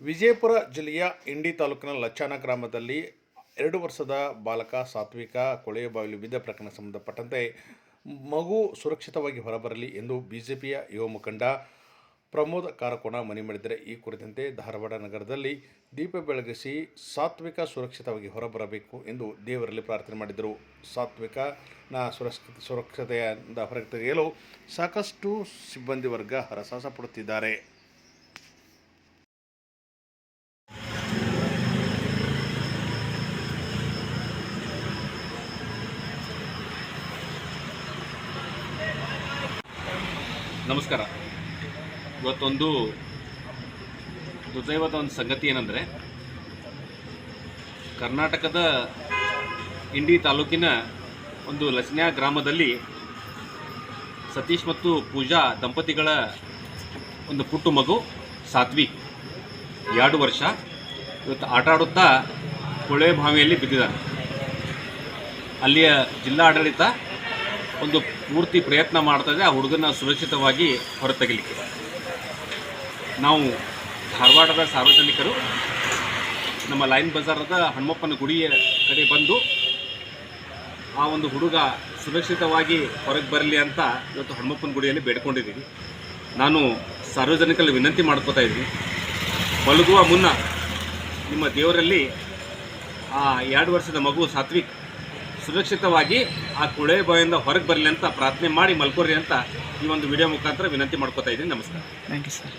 ವಿಜಯಪುರ ಜಿಲ್ಲೆಯ ಇಂಡಿ ತಾಲೂಕಿನ ಲಚ್ಚಾನ ಗ್ರಾಮದಲ್ಲಿ ಎರಡು ವರ್ಷದ ಬಾಲಕ, ಸಾತ್ವಿಕ, ಕೊಳೆಯ ಬಾವಿಲು ಬಿದ್ದ ಪ್ರಕರಣ ಸಂಬಂಧಪಟ್ಟಂತೆ ಮಗು ಸುರಕ್ಷಿತವಾಗಿ ಹೊರಬರಲಿ ಎಂದು ಬಿಜೆಪಿಯ ಯುವ ಮುಖಂಡ ಪ್ರಮೋದ್ ಕಾರಕೋಣ ಮನವಿ ಮಾಡಿದರೆ ಈ ಕುರಿತಂತೆ ಧಾರವಾಡ ನಗರದಲ್ಲಿ ದೀಪ ಬೆಳಗಿಸಿ ಸಾತ್ವಿಕ ಸುರಕ್ಷಿತವಾಗಿ ಹೊರಬರಬೇಕು ಎಂದು ದೇವರಲ್ಲಿ ಪ್ರಾರ್ಥನೆ ಮಾಡಿದರು. ಸಾತ್ವಿಕನ ಸುರಕ್ಷಿತ ಸುರಕ್ಷತೆಯಿಂದ ಹೊರಗೆ ತೆಗೆಯಲು ಸಾಕಷ್ಟು ಸಿಬ್ಬಂದಿ ವರ್ಗ ಹರಸಾಹಸ ಪಡುತ್ತಿದ್ದಾರೆ. ನಮಸ್ಕಾರ. ಇವತ್ತೊಂದು ದುರ್ದೈವದ ಒಂದು ಸಂಗತಿ ಏನಂದರೆ, ಕರ್ನಾಟಕದ ಇಂಡಿ ತಾಲೂಕಿನ ಒಂದು ಲಸನ್ಯಾ ಗ್ರಾಮದಲ್ಲಿ ಸತೀಶ್ ಮತ್ತು ಪೂಜಾ ದಂಪತಿಗಳ ಒಂದು ಪುಟ್ಟು ಮಗು ಸಾತ್ವಿಕ್ ಎರಡು ವರ್ಷ. ಇವತ್ತು ಆಟ ಆಡುತ್ತಾ ಕೊಳೆ ಬಾವಿಯಲ್ಲಿ ಬಿದ್ದಿದ್ದಾನೆ. ಅಲ್ಲಿಯ ಜಿಲ್ಲಾಡಳಿತ ಒಂದು ಪೂರ್ತಿ ಪ್ರಯತ್ನ ಮಾಡ್ತದೆ ಆ ಹುಡುಗನ ಸುರಕ್ಷಿತವಾಗಿ ಹೊರತೆಗಲಿಕ್ಕೆ. ನಾವು ಧಾರವಾಡದ ಸಾರ್ವಜನಿಕರು, ನಮ್ಮ ಲೈನ್ ಬಜಾರದ ಹನುಮಪ್ಪನ ಗುಡಿಯ ಕಡೆ ಬಂದು ಆ ಒಂದು ಹುಡುಗ ಸುರಕ್ಷಿತವಾಗಿ ಹೊರಗೆ ಬರಲಿ ಅಂತ ಇವತ್ತು ಹನುಮಪ್ಪನ ಗುಡಿಯಲ್ಲಿ ಬೇಡ್ಕೊಂಡಿದ್ದೀವಿ. ನಾನು ಸಾರ್ವಜನಿಕರಲ್ಲಿ ವಿನಂತಿ ಮಾಡ್ಕೋತಾ ಇದ್ದೀನಿ. ಮಲಗುವ ಮುನ್ನ ನಿಮ್ಮ ದೇವರಲ್ಲಿ ಆ ಎರಡು ವರ್ಷದ ಮಗು ಸಾತ್ವಿಕ್ ಸುರಕ್ಷಿತವಾಗಿ ಆ ಕೊಳೆ ಬಾಯಿಂದ ಹೊರಗೆ ಬರಲಿ ಅಂತ ಪ್ರಾರ್ಥನೆ ಮಾಡಿ ಮಲ್ಕೋರಿ ಅಂತ ಈ ಒಂದು ವಿಡಿಯೋ ಮುಖಾಂತರ ವಿನಂತಿ ಮಾಡ್ಕೋತಾ ಇದ್ದೀನಿ. ನಮಸ್ಕಾರ. Thank you sir